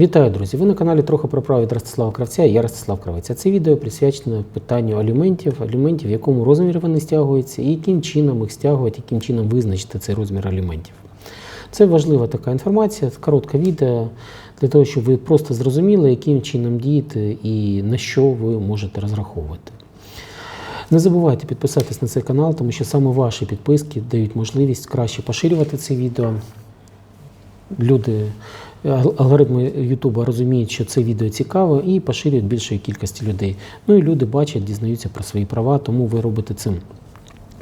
Вітаю, друзі! Ви на каналі трохи про право від Ростислава Кравця я Ростислав Кравець. Це відео присвячено питанню аліментів, аліментів, в якому розмірі вони стягуються, і яким чином їх стягувати, яким чином визначити цей розмір аліментів. Це важлива така інформація, коротке відео для того, щоб ви просто зрозуміли, яким чином діяти і на що ви можете розраховувати. Не забувайте підписатись на цей канал, тому що саме ваші підписки дають можливість краще поширювати це відео. Люди, алгоритми Ютуба розуміють, що це відео цікаво і поширюють більшої кількості людей. Ну і люди бачать, дізнаються про свої права, тому ви робите цим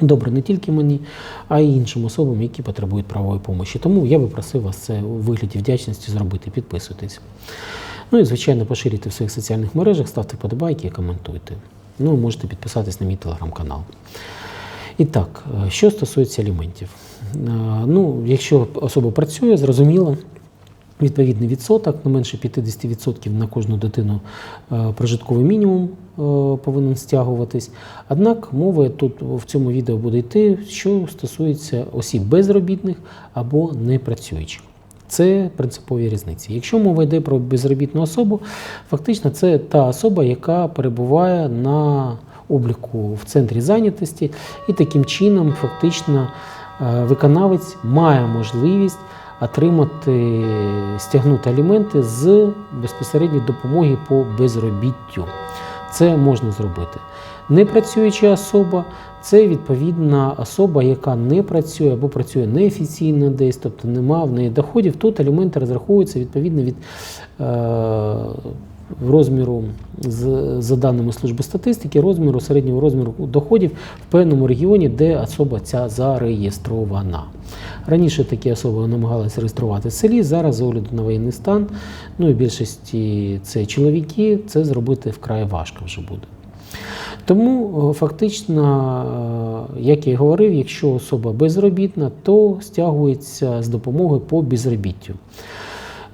добре не тільки мені, а й іншим особам, які потребують правової допомоги. Тому я би просив вас це у вигляді вдячності зробити. Підписуйтесь. Ну і, звичайно, поширюйте в своїх соціальних мережах, ставте подобайки і коментуйте. Ну, можете підписатись на мій телеграм-канал. І так, е, що стосується аліментів. Е, Ну, якщо особа працює, зрозуміло, відповідний відсоток, не менше 50% на кожну дитину е, прожитковий мінімум е, повинен стягуватись. Однак мова тут в цьому відео буде йти, що стосується осіб безробітних або непрацюючих. Це принципові різниці. Якщо мова йде про безробітну особу, фактично це та особа, яка перебуває на обліку в центрі зайнятості, і таким чином фактично е, виконавець має можливість отримати стягнути аліменти з безпосередньої допомоги по безробіттю. Це можна зробити. Непрацююча особа це відповідна особа, яка не працює або працює неофіційно десь, тобто немає в неї доходів. Тут аліменти розраховуються відповідно від е, розміру, за даними служби статистики, розміру середнього розміру доходів в певному регіоні, де особа ця зареєстрована. Раніше такі особи намагалися реєструвати в селі, зараз з огляду на воєнний стан, ну і більшості це чоловіки, це зробити вкрай важко вже буде. Тому е, фактично, е, як я й говорив, якщо особа безробітна, то стягується з допомогою по безробіттю.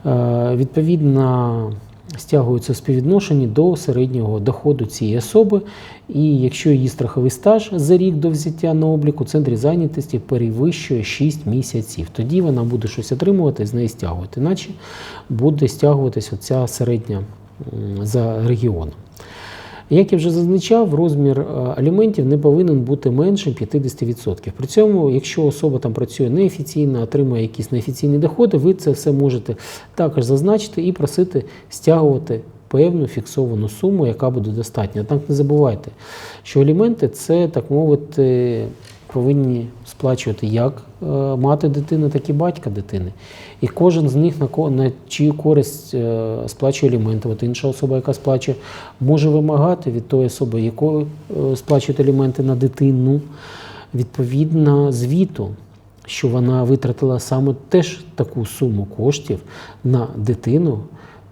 Е, Відповідно, стягується в співвідношенні до середнього доходу цієї особи. І якщо її страховий стаж за рік до взяття на облік у центрі зайнятості перевищує 6 місяців, тоді вона буде щось отримувати, з неї стягувати. Іначе буде стягуватись оця середня за регіоном. Як я вже зазначав, розмір е, аліментів не повинен бути менше 50%. При цьому, якщо особа там працює неофіційно, отримує якісь неофіційні доходи, ви це все можете також зазначити і просити стягувати певну фіксовану суму, яка буде достатня. Так не забувайте, що аліменти це, так мовити, повинні сплачувати як е, мати дитини, так і батька дитини. І кожен з них на, чию користь е, сплачує аліменти. От інша особа, яка сплачує, може вимагати від тої особи, якої е, сплачують аліменти на дитину, відповідно звіту, що вона витратила саме теж таку суму коштів на дитину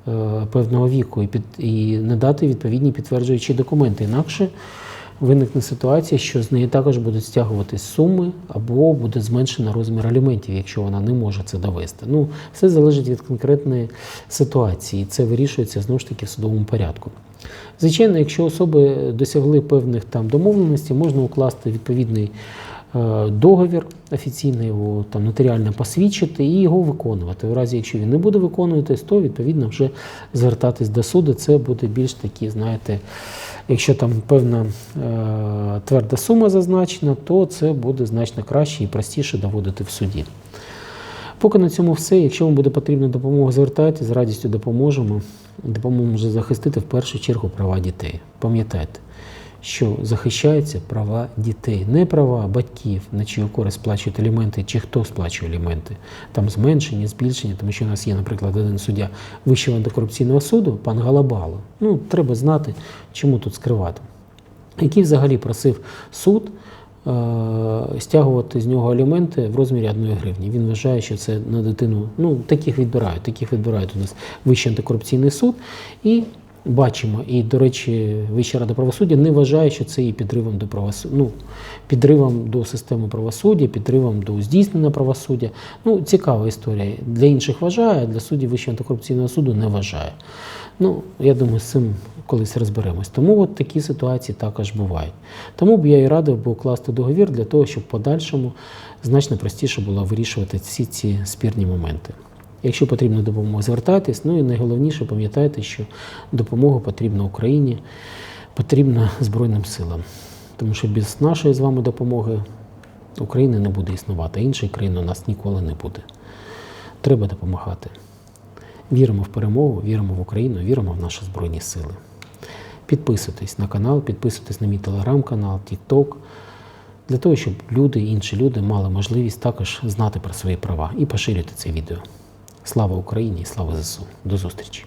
е, певного віку і, під, і надати відповідні підтверджуючі документи. Інакше виникне ситуація, що з неї також будуть стягуватись суми або буде зменшено розмір аліментів, якщо вона не може це довести. Ну, все залежить від конкретної ситуації, і це вирішується знову ж таки в судовому порядку. Звичайно, якщо особи досягли певних там домовленостей, можна укласти відповідний договір офіційно його там нотаріально посвідчити і його виконувати. У разі, якщо він не буде виконуватись, то відповідно вже звертатись до суду. Це буде більш такі, знаєте, якщо там певна е, тверда сума зазначена, то це буде значно краще і простіше доводити в суді. Поки на цьому все. Якщо вам буде потрібна допомога, звертайтеся, з радістю допоможемо. Допоможемо захистити в першу чергу права дітей. Пам'ятайте, що захищаються права дітей, не права батьків, на чию користь сплачують аліменти, чи хто сплачує аліменти. Там зменшення, збільшення, тому що у нас є, наприклад, один суддя Вищого антикорупційного суду, пан Галабало. Ну, треба знати, чому тут скривати. Який взагалі просив суд е, стягувати з нього аліменти в розмірі 1 гривні. Він вважає, що це на дитину. Ну, таких відбирають. Таких відбирають у нас Вищий антикорупційний суд. І бачимо, і, до речі, Вища рада правосуддя не вважає, що це є підривом до правосуддя. Ну, підривом до системи правосуддя, підривом до здійснення правосуддя. Ну, цікава історія. Для інших вважає, для суддів Вищого антикорупційного суду не вважає. Ну, я думаю, з цим колись розберемось. Тому от такі ситуації також бувають. Тому б я і радив би укласти договір для того, щоб в подальшому значно простіше було вирішувати всі ці спірні моменти. Якщо потрібна допомога, звертайтесь. Ну і найголовніше пам'ятайте, що допомога потрібна Україні, потрібна Збройним силам. Тому що без нашої з вами допомоги України не буде існувати, іншої країни у нас ніколи не буде. Треба допомагати. Віримо в перемогу, віримо в Україну, віримо в наші Збройні Сили. Підписуйтесь на канал, підписуйтесь на мій телеграм-канал, TikTok, для того, щоб люди, інші люди мали можливість також знати про свої права і поширювати це відео. Слава Україні і слава ЗСУ. До зустрічі!